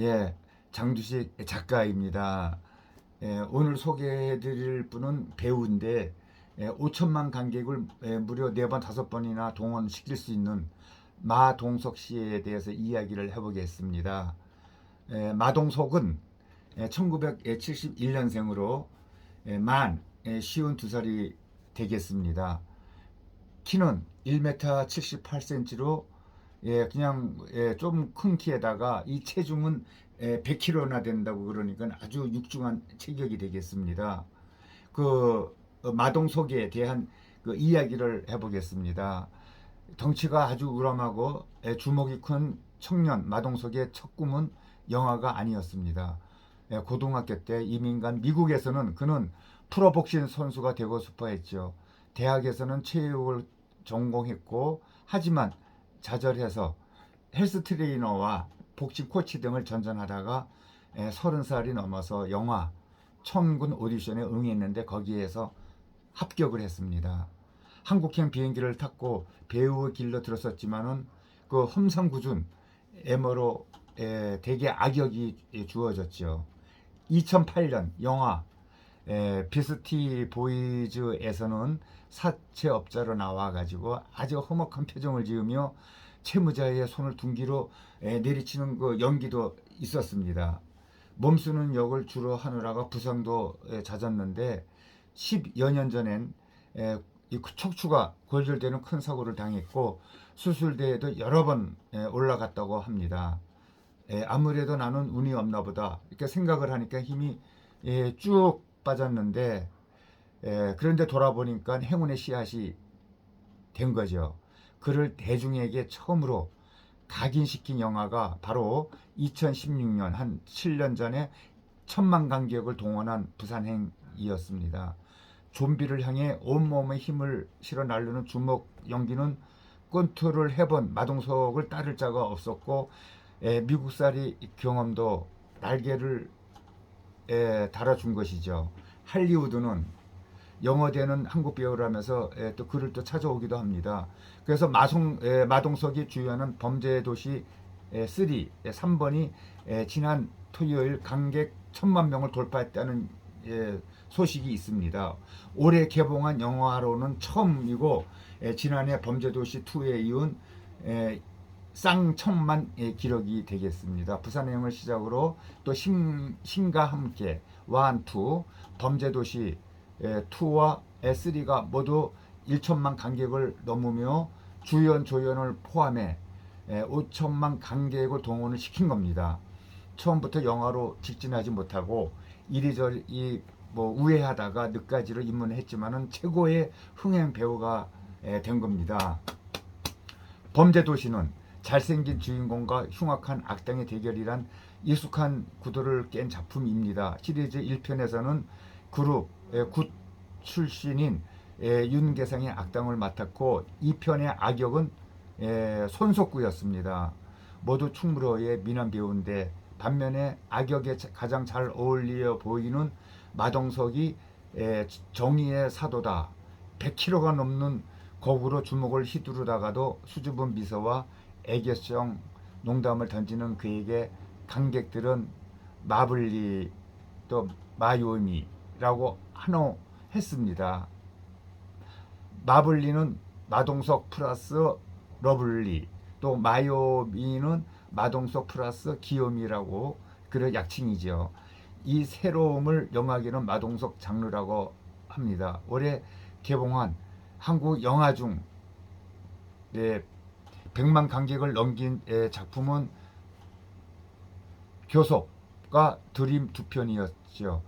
예, 장두식 작가입니다. 예, 오늘 소개해드릴 분은 배우인데 예, 5천만 관객을 예, 무려 네번 다섯 번이나 동원시킬 수 있는 마동석 씨에 대해서 이야기를 해보겠습니다. 예, 마동석은 예, 1971년생으로 예, 만 예, 쉬운 두 살이 되겠습니다. 키는 1m 78cm로 예, 그냥 예, 좀 큰 키에다가 이 체중은 예, 100kg나 된다고 그러니까 아주 육중한 체격이 되겠습니다. 그 어, 마동석에 대한 그 이야기를 해보겠습니다. 덩치가 아주 우람하고 예, 주먹이 큰 청년 마동석의 첫 꿈은 영화가 아니었습니다. 예, 고등학교 때 이민간 미국에서는 그는 프로복싱 선수가 되고 싶어 했죠. 대학에서는 체육을 전공했고 하지만 좌절해서 헬스 트레이너와 복싱 코치 등을 전전하다가 에, 서른 살이 넘어서 영화 청군 오디션에 응했는데 거기에서 합격을 했습니다. 한국행 비행기를 탔고 배우의 길로 들었었지만은 그 험상궂은 애머로 에, 대개 악역이 에, 주어졌죠. 2008년 영화 에, 비스티 보이즈에서는 사채업자로 나와가지고 아주 험악한 표정을 지으며 채무자의 손을 둔기로 에, 내리치는 그 연기도 있었습니다. 몸쓰는 역을 주로 하느라가 부상도 에, 잦았는데 10여 년 전엔 에, 이 척추가 골절되는 큰 사고를 당했고 수술대에도 여러 번 에, 올라갔다고 합니다. 에, 아무래도 나는 운이 없나 보다 이렇게 생각을 하니까 힘이 예, 쭉 빠졌는데 에, 그런데 돌아보니까 행운의 씨앗이 된 거죠. 그를 대중에게 처음으로 각인시킨 영화가 바로 2016년 한 7년 전에 천만 관객을 동원한 부산행이었습니다. 좀비를 향해 온몸의 힘을 실어 날르는 주먹 연기는 권투를 해본 마동석을 따를 자가 없었고 에, 미국살이 경험도 날개를 에, 달아준 것이죠. 할리우드는 영어되는 한국 배우라면서 에, 또 그를 또 찾아오기도 합니다. 그래서 마송, 에, 마동석이 주연한 범죄도시 에, 3, 에, 3번이 에, 지난 토요일 관객 천만 명을 돌파했다는 예, 소식이 있습니다. 올해 개봉한 영화로는 처음이고 에, 지난해 범죄도시 2에 이은 에, 쌍천만 의 기록이 되겠습니다. 부산행을 시작으로 또 신, 신과 함께 완투 범죄도시 에, 2와 S3가 모두 1천만 관객을 넘으며 주연 조연을 포함해 에, 5천만 관객을 동원을 시킨 겁니다. 처음부터 영화로 직진하지 못하고 이리저리 뭐 우회하다가 늦가지로 입문을 했지만은 최고의 흥행 배우가 에, 된 겁니다. 범죄 도시는 잘생긴 주인공과 흉악한 악당의 대결이란 익숙한 구도를 깬 작품입니다. 시리즈 1편에서는 그룹 에, 굿 출신인 에, 윤계상의 악당을 맡았고 2편의 악역은 에, 손석구였습니다. 모두 충무로의 미남 배우인데 반면에 악역에 자- 가장 잘 어울려 보이는 마동석이 에, 정의의 사도다. 100kg가 넘는 거구로 주먹을 휘두르다가도 수줍은 미소와 애교성 농담을 던지는 그에게 관객들은 마블리 또 마요미라고 한호했습니다. 마블리는 마동석 플러스 러블리 또 마요미는 마동석 플러스 귀요미라고 그런 약칭이죠. 이 새로움을 영화계는 마동석 장르라고 합니다. 올해 개봉한 한국 영화 중 네, 100만 관객을 넘긴 예, 작품은 교섭과 드림 두 편이었죠.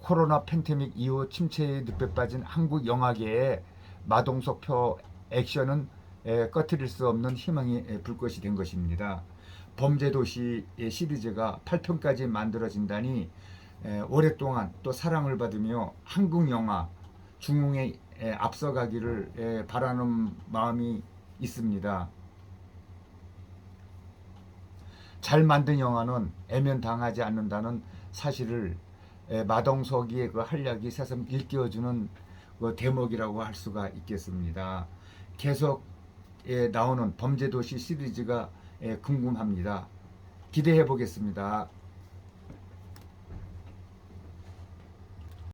코로나 팬데믹 이후 침체에 늪에 빠진 한국 영화계의 마동석표 액션은 에, 꺼트릴 수 없는 희망의 에, 불꽃이 된 것입니다. 범죄도시 의 시리즈가 8편까지 만들어진다니 에, 오랫동안 또 사랑을 받으며 한국 영화 중흥에 에, 앞서가기를 에, 바라는 마음이 있습니다. 잘 만든 영화는 애면당하지 않는다는 사실을 에, 마동석이의 그 한략이 새삼 일깨워주는 그 대목이라고 할 수가 있겠습니다. 계속 에, 나오는 범죄도시 시리즈가 에, 궁금합니다. 기대해 보겠습니다.